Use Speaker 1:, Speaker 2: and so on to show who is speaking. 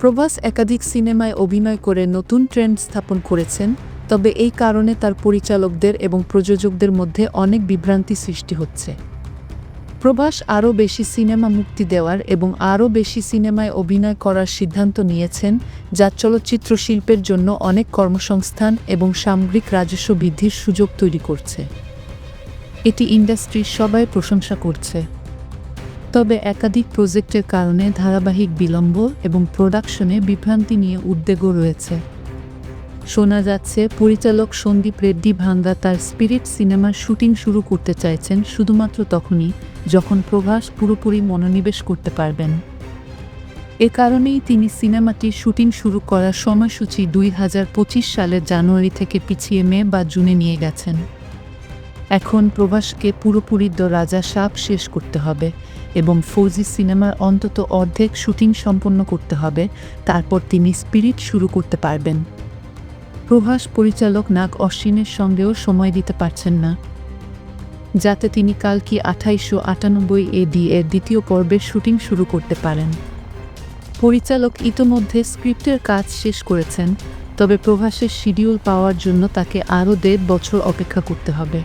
Speaker 1: প্রভাস একাধিক সিনেমায় অভিনয় করে নতুন ট্রেন্ড স্থাপন করেছেন, তবে এই কারণে তার পরিচালকদের এবং প্রযোজকদের মধ্যে অনেক বিভ্রান্তি সৃষ্টি হচ্ছে। প্রভাস আরও বেশি সিনেমা মুক্তি দেওয়ার এবং আরও বেশি সিনেমায় অভিনয় করার সিদ্ধান্ত নিয়েছেন, যা চলচ্চিত্র শিল্পের জন্য অনেক কর্মসংস্থান এবং সামগ্রিক রাজস্ব বৃদ্ধির সুযোগ তৈরি করছে। এটি ইন্ডাস্ট্রির সবাই প্রশংসা করছে। তবে একাধিক প্রজেক্টের কারণে ধারাবাহিক বিলম্ব এবং প্রোডাকশনে বিভ্রান্তি নিয়ে উদ্বেগও রয়েছে। শোনা যাচ্ছে, পরিচালক সন্দীপ রেড্ডি ভাঙ্গা তার স্পিরিট সিনেমার শুটিং শুরু করতে চাইছেন শুধুমাত্র তখনই যখন প্রভাস পুরোপুরি মনোনিবেশ করতে পারবেন। এ কারণেই তিনি সিনেমাটির শুটিং শুরু করার সময়সূচি দুই হাজার পঁচিশ সালের জানুয়ারি থেকে পিছিয়ে মে বা জুনে নিয়ে গেছেন। এখন প্রভাসকে পুরোপুরি দ রাজা সাপ শেষ করতে হবে। এবং ফৌজি সিনেমার অন্তত অর্ধেক শুটিং সম্পন্ন করতে হবে, তারপর তিনি স্পিরিট শুরু করতে পারবেন। প্রভাস পরিচালক নাগ অশ্বিনের সঙ্গেও সময় দিতে পারছেন না। যাতে তিনি কালকি আঠাইশশো আটানব্বই এ ডি এর দ্বিতীয় পর্বের শুটিং শুরু করতে পারেন। পরিচালক ইতোমধ্যে স্ক্রিপ্টের কাজ শেষ করেছেন, তবে প্রভাসের শিডিউল পাওয়ার জন্য তাকে আরও দেড় বছর অপেক্ষা করতে হবে।